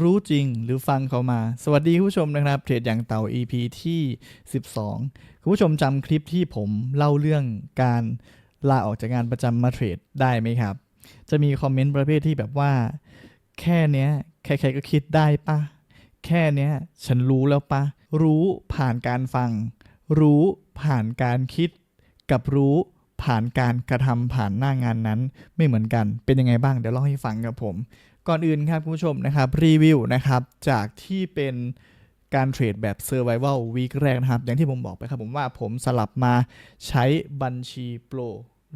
รู้จริงหรือฟังเขามา สวัสดีผู้ชมนะครับ เทรดอย่างเต่า EP ที่ 12 คุณผู้ชมจำคลิปที่ผมเล่าเรื่องการลาออกจากงานประจำมาเทรดได้ไหมครับ จะมีคอมเมนต์ประเภทที่แบบว่า แค่เนี้ยใครๆก็คิดได้ปะแค่เนี้ยฉันรู้แล้วปะรู้ผ่านการฟัง รู้ผ่านการคิด กับรู้ผ่านการกระทำผ่านหน้างานนั้นไม่เหมือนกัน เป็นยังไงบ้างเดี๋ยวเล่าให้ฟังครับผม ก่อนอื่นครับคุณผู้ชมนะครับรีวิวนะครับจากที่เป็นการเทรดแบบ Survival Week แรกนะครับ อย่างที่ผมบอกไปครับผมว่าผมสลับมาใช้บัญชีโปร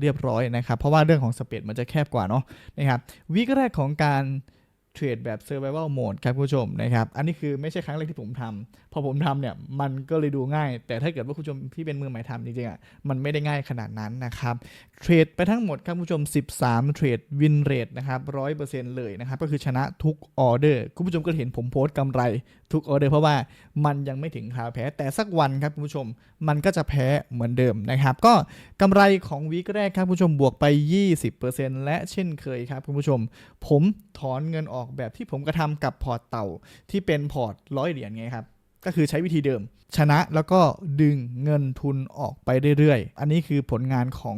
เรียบร้อยนะครับ เพราะว่าเรื่องของสเปดมันจะแคบกว่าเนาะนะครับวีคแรกของการ เทรดแบบ Survival Mode ครับคุณผู้ชมนะครับอันนี้คือไม่ใช่ครั้งแรกที่ผมทำพอผมทำเนี่ยมันก็เลยดูง่าย แต่ถ้าเกิดว่าคุณผู้ชมที่เป็นมือใหม่ทำจริงๆอะมันไม่ได้ง่ายขนาดนั้นนะครับเทรดไปทั้งหมดครับคุณผู้ชม 13 เทรดวินเรทนะครับ100%เลยนะครับก็คือชนะทุกออเดอร์คุณผู้ชมก็เห็นผมโพสต์กำไรทุกออเดอร์เพราะว่ามันยังไม่ถึงคราวแพ้แต่สักวันครับคุณผู้ชม มันก็จะแพ้เหมือนเดิมนะครับ ก็กำไรของวีคแรกครับคุณผู้ชมบวกไป 20%และเช่นเคยครับคุณผู้ชม ผมถอนเงินออกแบบที่ผมกระทำกับพอร์ตเต่าที่เป็นพอร์ตร้อยเหรียญไงครับก็คือใช้วิธีเดิม ชนะแล้วก็ดึงเงินทุนออกไปเรื่อยๆ อันนี้คือผลงานของ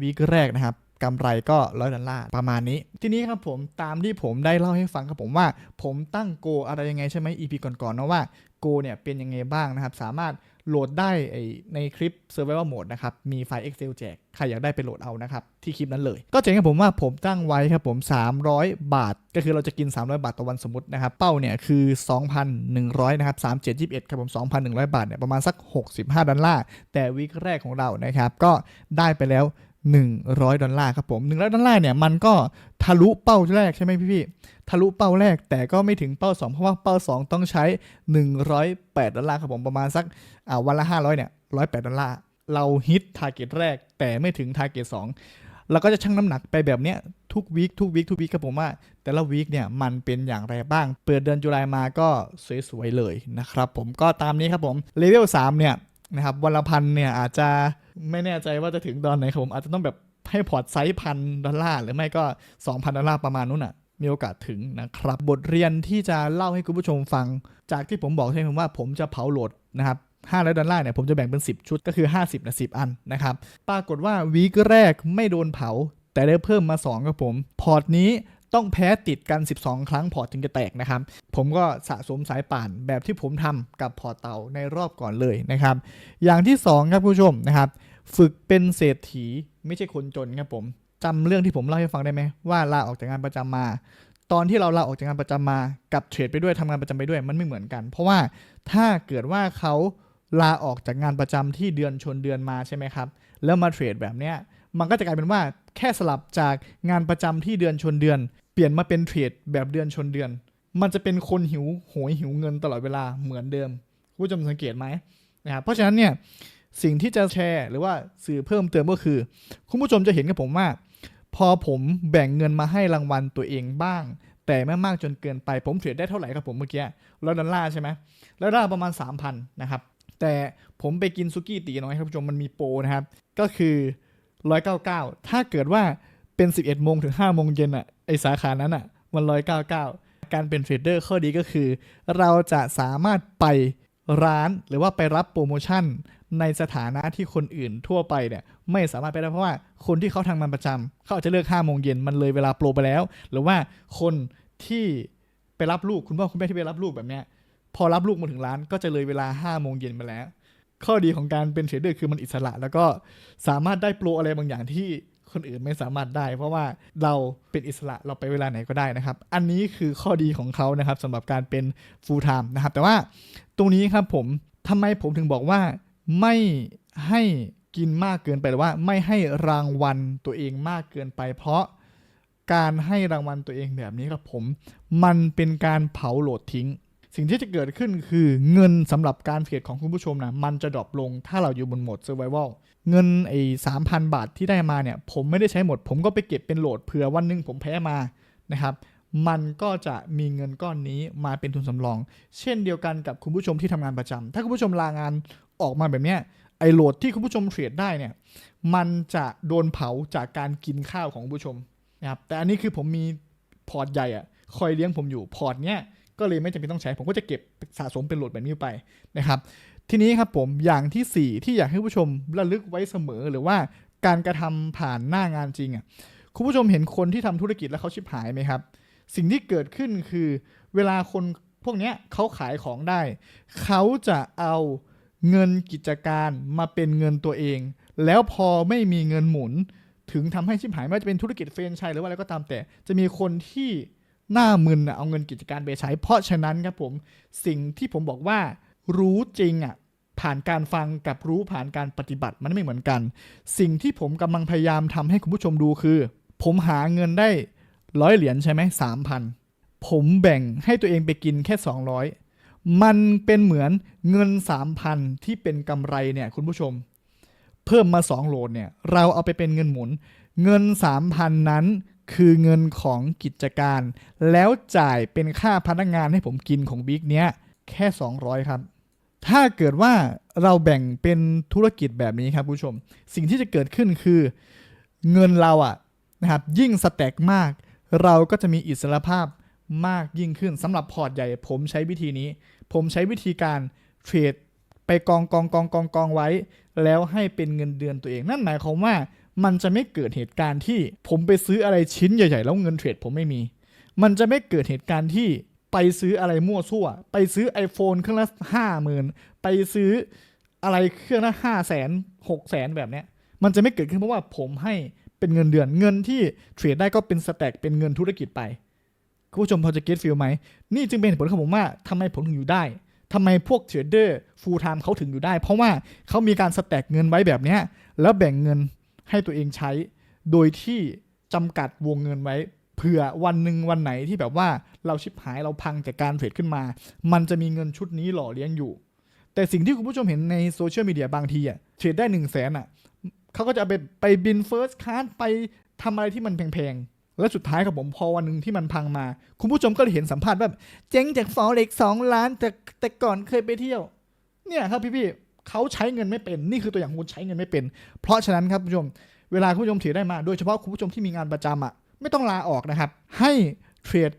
วีคแรกนะครับ กำไรก็ร้อยดอลลาร์ประมาณนี้ ทีนี้ครับผมตามที่ผมได้เล่าให้ฟังครับผมว่า ผมตั้งโกอะไรยังไงใช่ไหม EP ก่อนๆนะว่าโกเนี่ยเป็นยังไงบ้างนะครับ สามารถโหลดได้ในคลิป Survival Mode นะครับ มีไฟล์ Excel แจก ใครอยากได้ไปโหลดเอานะครับ ที่คลิปนั้นเลย ก็เจ๋งครับผมว่าผมตั้งไว้ครับผม 300 บาท ก็คือเราจะกิน 300 บาทต่อวันสมมตินะครับ เป้าเนี่ยคือ 2,100 นะครับ 3721 ครับผม 2,100 บาทเนี่ยประมาณสัก 65 ดอลลาร์ แต่วีคแรกของเรานะครับ ก็ได้ไปแล้ว 100 ดอลลาร์ครับผม100ดอลลาร์เนี่ยมันก็ทะลุเป้าแรกใช่ไหมพี่ๆทะลุเป้าแรกแต่ก็ไม่ถึงเป้า 2 เพราะว่าเป้า 2 ต้องใช้ 108 ดอลลาร์ครับผมประมาณสักอ่าวันละ 500เนี่ย108 ดอลลาร์เราฮิตทาร์เก็ตแรก แต่ไม่ถึงทาร์เก็ต2เราก็จะชั่งน้ำหนักไปแบบเนี้ยทุกวีคทุกวีคทุกวีคครับผมว่า แต่ละวีคเนี่ยมันเป็นอย่างไรบ้าง เปิดเดือนจุลายมาก็สวยๆเลยนะครับผมก็ตามนี้ครับผมเลเวล3เนี่ยนะครับวันละพันเนี่ยอาจจะ ไม่แน่ใจว่าจะถึงตอนไหนครับผมอาจจะต้องแบบให้พอร์ตไซส์พันดอลลาร์หรือไม่ก็ 2,000 ดอลลาร์ประมาณนู้นอะมีโอกาสถึงนะครับ บทเรียนที่จะเล่าให้คุณผู้ชมฟัง จากที่ผมบอกใช่ไหมว่าผมจะเผาโหลดนะครับ500ดอลลาร์เนี่ยผมจะแบ่งเป็น 10 ชุดก็คือ 50นะ10 อันนะครับ ปรากฏว่าวีคแรกไม่โดนเผา แต่ได้เพิ่มมา 2 ครับผม พอร์ตนี้ ต้องแพ้ติดกัน 12 ครั้งพอร์ตถึงจะแตกนะครับ ผมก็สะสมสายป่านแบบที่ผมทำกับพอร์ตเตาในรอบก่อนเลยนะครับ อย่างที่สองครับผู้ชมนะครับ ฝึกเป็นเศรษฐีไม่ใช่คนจนครับผมจำเรื่องที่ผมเล่าให้ฟังได้ไหมว่าลาออกจากงานประจำมา ตอนที่เราลาออกจากงานประจำมากับเทรดไปด้วยทำงานประจำไปด้วยมันไม่เหมือนกัน เพราะว่าถ้าเกิดว่าเขาลาออกจากงานประจำที่เดือนชนเดือนมาใช่ไหมครับ แล้วมาเทรดแบบเนี้ย มันก็จะกลายเป็นว่าแค่สลับจากงานประจำที่เดือนชนเดือน เปลี่ยนมาเป็นเทรดแบบเดือนชนเดือน มันจะเป็นคนหิวโหยหิวเงินตลอดเวลาเหมือนเดิมผู้ชมสังเกตไหมนะครับเพราะฉะนั้นเนี่ยสิ่งที่จะแชร์หรือว่าสื่อเพิ่มเติมก็คือ คุณผู้ชมจะเห็นกับผมว่า พอผมแบ่งเงินมาให้รางวัลตัวเองบ้าง แต่ไม่มากจนเกินไปผมเทรดได้เท่าไหร่ครับผมเมื่อกี้ร้อยดอลลาร์ใช่ไหมแล้วได้ประมาณ 3,000นะครับแต่ผมไปกินซุกี้ตีน้อยครับผู้ชมมันมีโปรนะครับ ก็คือ 199 ถ้าเกิดว่าเป็น 11โมงถึง5โมงเย็นอะไอสาขานั้นอะมัน 199 การเป็นเทรดเดอร์ข้อดีก็คือ เราจะสามารถไปร้านหรือว่าไปรับโปรโมชั่นในสถานะที่คนอื่นทั่วไปเนี่ยไม่สามารถไปได้เพราะว่าคนที่เขาทำงานประจำเขาอาจจะเลิก5โมงเย็นมันเลยเวลาโปรไปแล้ว หรือว่าคนที่ไปรับลูกคุณพ่อคุณแม่ที่ไปรับลูกแบบเนี้ยพอรับลูกมาถึงร้านก็จะเลยเวลา5โมงเย็นมาแล้ว ข้อดีของการเป็นเทรดเดอร์คือมันอิสระ แล้วก็สามารถได้โปรอะไรบางอย่างที่คนอื่นไม่สามารถได้ เพราะว่าเราเป็นอิสระเราไปเวลาไหนก็ได้นะครับ อันนี้คือข้อดีของเขานะครับสำหรับการเป็น full time นะครับ แต่ว่าตรงนี้ครับผมทำไมผมถึงบอกว่าไม่ให้กินมากเกินไปหรือว่าไม่ให้รางวัลตัวเองมากเกินไป เพราะการให้รางวัลตัวเองแบบนี้ครับผม มันเป็นการเผาโหลดทิ้ง สิ่งที่จะเกิดขึ้นคือเงินสำหรับการเทรดของคุณผู้ชมนะมันจะดรอปลงถ้าเราอยู่บนโหมด survival เงินไอ้สามพันบาทที่ได้มาเนี่ยผมไม่ได้ใช้หมด ผมก็ไปเก็บเป็นโหลดเผื่อวันหนึงผมแพ้มานะครับมันก็จะมีเงินก้อนนี้มาเป็นทุนสำรอง เช่นเดียวกันกับคุณผู้ชมที่ทำงานประจำถ้าคุณผู้ชมลางานออกมาแบบเนี้ยไอ้โหลดที่คุณผู้ชมเทรดได้เนี่ยมันจะโดนเผาจากการกินข้าวของคุณผู้ชมนะครับแต่อันนี้คือผมมีพอร์ตใหญ่อะคอยเลี้ยงผมอยู่พอร์ตเนี้ย ก็เลยไม่จำเป็นต้องใช้ ผมก็จะเก็บสะสมเป็นโหลดแบบนี้ไปนะครับ ทีนี้ครับผมอย่างที่ 4 ที่อยากให้ผู้ชมระลึกไว้เสมอหรือว่าการกระทำผ่านหน้างานจริงอะคุณผู้ชมเห็นคนที่ทำธุรกิจแล้วเขาชิบหายไหมครับ สิ่งที่เกิดขึ้นคือเวลาคนพวกนี้เขาขายของได้ เขาจะเอาเงินกิจการมาเป็นเงินตัวเอง แล้วพอไม่มีเงินหมุน ถึงทำให้ชิบหายไม่ว่าจะเป็นธุรกิจเฟรนไชส์หรือว่าอะไรก็ตามแต่ จะมีคนที่ หน้ามึนน่ะเอาเงินกิจการไปใช้ เพราะฉะนั้นครับผมสิ่งที่ผมบอกว่ารู้จริงอะผ่านการฟังกับรู้ผ่านการปฏิบัติมันไม่เหมือนกัน สิ่งที่ผมกำลังพยายามทำให้คุณผู้ชมดูคือ ผมหาเงินได้ร้อยเหรียญใช่ไหมสามพันผมแบ่งให้ตัวเองไปกินแค่ 200 มันเป็นเหมือนเงิน 3,000 ที่เป็นกำไรเนี่ยคุณผู้ชม เพิ่มมา 2 โหลดเนี่ยเราเอาไปเป็นเงินหมุน เงิน 3,000 นั้น คือเงินของกิจการ แล้วจ่ายเป็นค่าพนักงานให้ผมกินของบิ๊กเนี้ยแค่ 200 ครับ ถ้าเกิดว่าเราแบ่งเป็นธุรกิจแบบนี้ครับผู้ชม สิ่งที่จะเกิดขึ้นคือเงินเราอะนะครับยิ่งสแต็กมาก เราก็จะมีอิสรภาพมากยิ่งขึ้นสำหรับพอร์ตใหญ่ ผมใช้วิธีนี้ ผมใช้วิธีการเทรดไปกองกองกองกองกองไว้ แล้วให้เป็นเงินเดือนตัวเอง นั่นหมายความว่า มันจะไม่เกิดเหตุการณ์ที่ผมไปซื้ออะไรชิ้นใหญ่ ๆ แล้วเงินเทรดผมไม่มี มันจะไม่เกิดเหตุการณ์ที่ไปซื้ออะไรมั่วซั่ว ไปซื้อ iPhone เครื่องละห้าหมื่นไปซื้ออะไรเครื่องละห้าแสนหกแสนแบบเนี้ย มันจะไม่เกิดขึ้นเพราะว่าผมให้เป็นเงินเดือนเงินที่เทรดได้ก็เป็นสแต็กเป็นเงินธุรกิจไปคุณผู้ชมพอจะเก็ตฟิลไหม นี่จึงเป็นผลของผมว่าทำไมผมถึงอยู่ได้ทำไมพวกเทรดเดอร์ฟูลไทม์เขาถึงอยู่ได้ เพราะว่าเขามีการสแต็กเงินไว้แบบเนี้ยแล้วแบ่งเงิน ให้ตัวเองใช้ โดยที่จำกัดวงเงินไว้ เผื่อวันหนึ่งวันไหนที่แบบว่าเราชิบหายเราพังจากการเทรดขึ้นมา มันจะมีเงินชุดนี้หล่อเลี้ยงอยู่ แต่สิ่งที่คุณผู้ชมเห็นในโซเชียลมีเดียบางทีอะเทรดได้หนึ่งแสนอะเขาก็จะไปไปบินเฟิร์สคลาสไปทำอะไรที่มันแพงๆ แล้วสุดท้ายครับผมพอวันหนึ่งที่มันพังมา คุณผู้ชมก็เลยเห็นสัมภาษณ์แบบ เจ๊งจากฟอเร็กสองล้านแต่แต่ก่อนเคยไปเที่ยว เนี่ยครับพี่ๆ เขาใช้เงินไม่เป็นนี่คือตัวอย่างของคนใช้เงินไม่เป็น เพราะฉะนั้นครับคุณผู้ชมเวลาคุณผู้ชมเทรดได้มาโดยเฉพาะคุณผู้ชมที่มีงานประจำอะไม่ต้องลาออกนะครับ ให้เทรด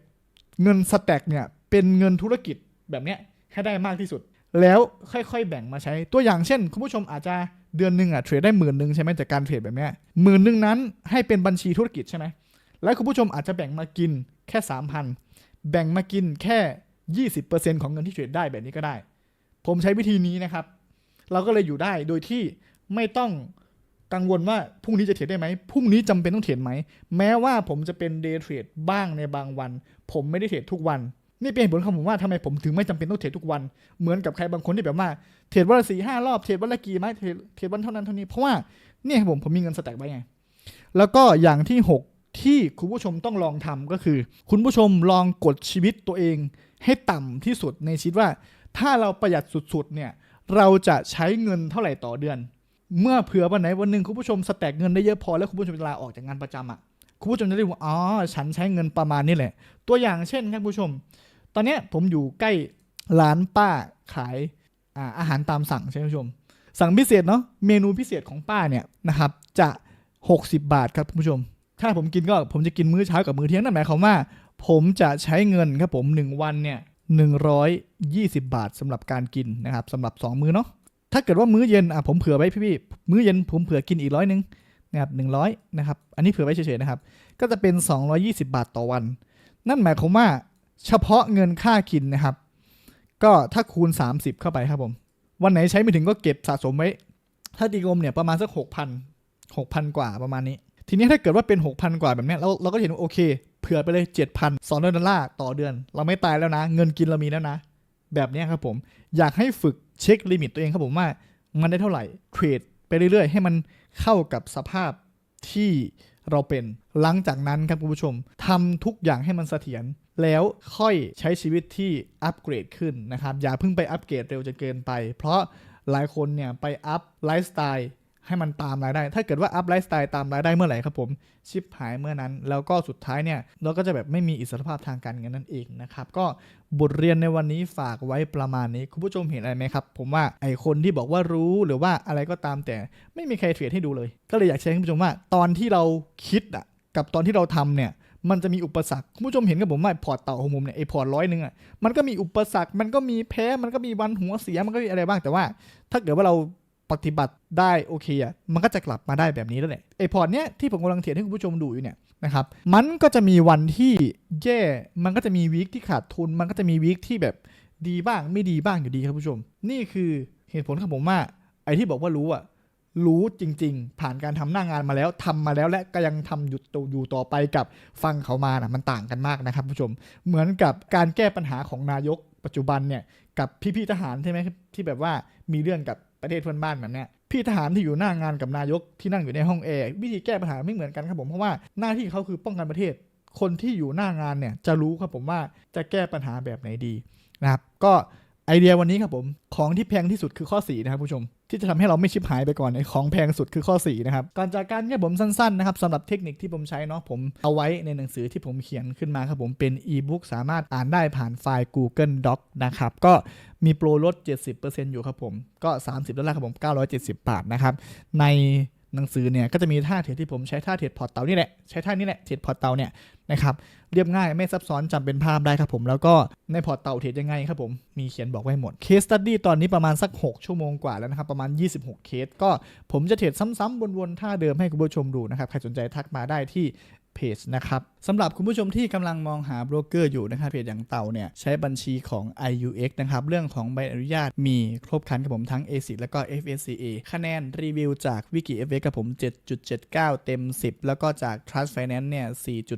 เงินสแต็กเนี่ยเป็นเงินธุรกิจแบบเนี้ยให้ได้มากที่สุด แล้วค่อยๆ แบ่งมาใช้ตัวอย่างเช่น คุณผู้ชมอาจจะเดือนหนึ่งอะเทรดได้หมื่นหนึ่งใช่ไหมจากการเทรดแบบเนี้ยหมื่นหนึ่งนั้นให้เป็นบัญชีธุรกิจใช่ไหมแล้วคุณผู้ชมอาจจะแบ่งมากินแค่สามพันแบ่งมากินแค่ยี่สิบเปอร์เซ็นของเงินที่เทรดได้แบบนี้ก็ได้ ผมใช้วิธีนี้นะครับ เราก็เลยอยู่ได้โดยที่ไม่ต้องกังวลว่าพรุ่งนี้จะเทรดได้ไหมพรุ่งนี้จำเป็นต้องเทรดไหม แม้ว่าผมจะเป็นเดย์เทรดบ้างในบางวัน ผมไม่ได้เทรดทุกวัน นี่เป็นเหตุผลของผมว่าทำไมผมถึงไม่จำเป็นต้องเทรดทุกวัน เหมือนกับใครบางคนที่แบบว่าเทรดวันละสี่ห้ารอบเทรดวันละกี่ไม้เทรดเทรดวันเท่านั้นเท่านี้ เพราะว่าเนี่ยครับผมผมมีเงินสแต็กไว้ไง แล้วก็อย่างที่หกที่คุณผู้ชมต้องลองทำก็คือ คุณผู้ชมลองกดชีวิตตัวเอง ให้ต่ำที่สุดในชีวิตว่า ถ้าเราประหยัดสุดๆเนี่ย เราจะใช้เงินเท่าไหร่ต่อเดือน เมื่อเผื่อวันไหนวันหนึ่งคุณผู้ชมสแต็กเงินได้เยอะพอแล้วคุณผู้ชมจะลาออกจากงานประจำอะคุณผู้ชมจะได้รู้ว่าอ๋อฉันใช้เงินประมาณนี้แหละ ตัวอย่างเช่นครับคุณผู้ชม ตอนเนี้ยผมอยู่ใกล้ร้านป้าขายอาอาหารตามสั่งใช่ไหมคุณผู้ชม สั่งพิเศษเนาะเมนูพิเศษของป้าเนี่ยนะครับจะ 60 บาทครับคุณผู้ชม ถ้าผมกินก็ผมจะกินมื้อเช้ากับมื้อเที่ยงนั่นหมายความว่า ผมจะใช้เงินครับผม 1 วันเนี่ย 120 บาทสำหรับการกินนะครับสำหรับ 2 มื้อเนาะถ้าเกิดว่ามื้อเย็นอะผมเผื่อไว้พี่ๆมื้อเย็นผมเผื่อกินอีกร้อยหนึ่งนะครับหนึ่งร้อยนะครับอันนี้เผื่อไว้เฉยๆนะครับ ก็จะเป็น 220 บาทต่อวัน นั่นหมายความว่าเฉพาะเงินค่ากินนะครับ ก็ถ้าคูณ 30 เข้าไปครับผมวันไหนใช้ไม่ถึงก็เก็บสะสมไว้ ถ้าตีกลมเนี่ยประมาณสัก6,000 6,000 กว่าประมาณนี้ ทีนี้ถ้าเกิดว่าเป็น 6,000 กว่าแบบนี้เราเราก็เห็นว่าโอเค เผื่อไปเลย 7,000 200ดอลลาร์ต่อเดือน เราไม่ตายแล้วนะ เงินกินเรามีแล้วนะ แบบนี้ครับผม อยากให้ฝึกเช็คลิมิตตัวเองครับผมว่า มันได้เท่าไหร่ เทรดไปเรื่อยๆ ให้มันเข้ากับสภาพที่เราเป็น หลังจากนั้นครับคุณผู้ชมทำทุกอย่างให้มันเสถียร แล้วค่อยใช้ชีวิตที่อัปเกรดขึ้นนะครับ อย่าเพิ่งไปอัปเกรดเร็วจนเกินไป เพราะหลายคนเนี่ยไปอัพไลฟ์สไตล์ ให้มันตามรายได้ ถ้าเกิดว่าอัพไลฟ์สไตล์ตามรายได้เมื่อไหร่ครับผม ชิปหายเมื่อนั้น แล้วก็สุดท้ายเนี่ย เราก็จะแบบไม่มีอิสรภาพทางการเงินนั่นเองนะครับ ก็บทเรียนในวันนี้ฝากไว้ประมาณนี้ คุณผู้ชมเห็นอะไรไหมครับ ผมว่าไอคนที่บอกว่ารู้หรือว่าอะไรก็ตามแต่ไม่มีใครเทรดให้ดูเลย ก็เลยอยากแชร์ให้คุณผู้ชมว่า ตอนที่เราคิดอะกับตอนที่เราทำเนี่ยมันจะมีอุปสรรคคุณผู้ชมเห็นกับผมว่าพอร์ตเต่าของผมเนี่ยไอพอร์ตร้อยหนึ่งอะมันก็มีอุปสรรค มันก็มีแพ้ มันก็มีวันหัวเสียมันก็มีอะไรบ้างแต่ว่า ถ้าเกิดว่าเรา ปฏิบัติได้โอเคอะมันก็จะกลับมาได้แบบนี้แล้วแหละไอพอร์ตเนี้ยที่ผมกำลังเทียนให้คุณผู้ชมดูอยู่เนี่ยนะครับมันก็จะมีวันที่แย่ มันก็จะมีวีคที่ขาดทุน มันก็จะมีวีคที่แบบดีบ้างไม่ดีบ้างอยู่ดีครับผู้ชม นี่คือเหตุผลครับผมว่าไอที่บอกว่ารู้อะรู้จริง ๆ ผ่านการทำหน้างานมาแล้วทำมาแล้วและก็ยังทำอยู่ต่อยู่ต่อไปกับฟังเขามานะมันต่างกันมากนะครับผู้ชม เหมือนกับการแก้ปัญหาของนายกปัจจุบันเนี่ยกับพี่ๆทหารใช่ไหมที่แบบว่ามีเรื่องกับ ประเทศเพื่อนบ้านแบบเนี้ยพี่ทหารที่อยู่หน้างานกับนายกที่นั่งอยู่ในห้องแอร์วิธีแก้ปัญหาไม่เหมือนกันครับผมเพราะว่าหน้าที่เขาคือป้องกันประเทศ คนที่อยู่หน้างานเนี่ยจะรู้ครับผมว่าจะแก้ปัญหาแบบไหนดีนะครับก็ ไอเดียวันนี้ครับผม ของที่แพงที่สุดคือข้อ 4 นะครับผู้ชม ที่จะทำให้เราไม่ชิบหายไปก่อนในของแพงสุดคือข้อ 4 นะครับ ก่อนจากการแค่ผมสั้นๆนะครับสำหรับเทคนิคที่ผมใช้เนาะผมเอาไว้ในหนังสือที่ผมเขียนขึ้นมาครับผมเป็นอีบุ๊กสามารถอ่านได้ผ่านไฟล์ Google Doc นะครับ ก็มีโปรลด 70%อยู่ครับผมก็ 30ดอลลาร์ครับผม 970 บาทนะครับใน หนังสือเนี่ยก็จะมีท่าเทรดที่ผมใช้ท่าเทรดพอร์ตเตานี่แหละใช้ท่านี้แหละเทรดพอร์ตเตาเนี่ยนะครับเรียบง่ายไม่ซับซ้อนจำเป็นภาพได้ครับผมแล้วก็ในพอร์ตเตาเทรดยังไงครับผมมีเขียนบอกไว้หมดเคสตัดดี้ตอนนี้ประมาณสัก 6 ชั่วโมงกว่าแล้วนะครับประมาณ 26 เคส ก็ผมจะเทรดซ้ำๆวนๆท่าเดิมให้คุณผู้ชมดูนะครับใครสนใจทักมาได้ที่เพจนะครับสำหรับคุณผู้ชมที่กำลังมองหาโบรกเกอร์อยู่นะครับเพจอย่างเต่าเนี่ยใช้บัญชีของ IUX นะครับเรื่องของใบอนุญาตมีครบครันกับผมทั้ง ASIC แล้วก็ FSCA คะแนนรีวิวจาก Wiki FX กับผม 7.79 เต็ม 10 แล้วก็จาก Trust Finance เนี่ย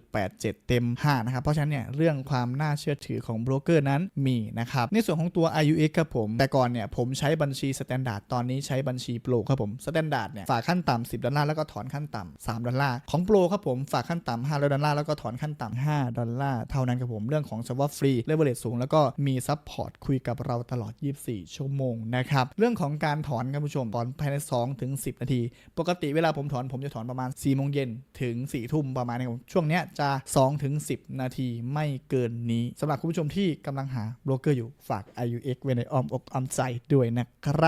4.87 เต็ม 5 นะครับ เพราะฉะนั้นเนี่ยเรื่องความน่าเชื่อถือของโบรกเกอร์นั้นมีนะครับในส่วนของตัว IUX ครับผม แต่ก่อนเนี่ยผมใช้บัญชี Standard ตอนนี้ใช้บัญชีโปรครับผม Standard เนี่ยฝากขั้นต่ำ10ดอลลาร์แล้วก็ถอนขั้นต่ำ3ดอลลาร์ของโปรครับผมฝากขั้นต่ำ5ดอลลาร์แล้วก็ถอนขั้นต่ำ5ดอลลาร์เท่านั้นครับผมเรื่องของสวอปฟรีเลเวลเลสูงแล้วก็มีซัพพอร์ตคุยกับเราตลอด 24 ชั่วโมงนะครับเรื่องของการถอนครับผู้ชมถอนภายใน2ถึง10 นาที ปกติเวลาผมถอนผมจะถอนประมาณ4โมงเย็นถึง4ทุ่มประมาณนี้ครับช่วงเนี้ยจะ2ถึง10 นาทีไม่เกินนี้สำหรับคุณผู้ชมที่กำลังหาโบรกเกอร์อยู่ฝาก IUX ไว้ในอ้อมอกอ้อมใจด้วยนะครับ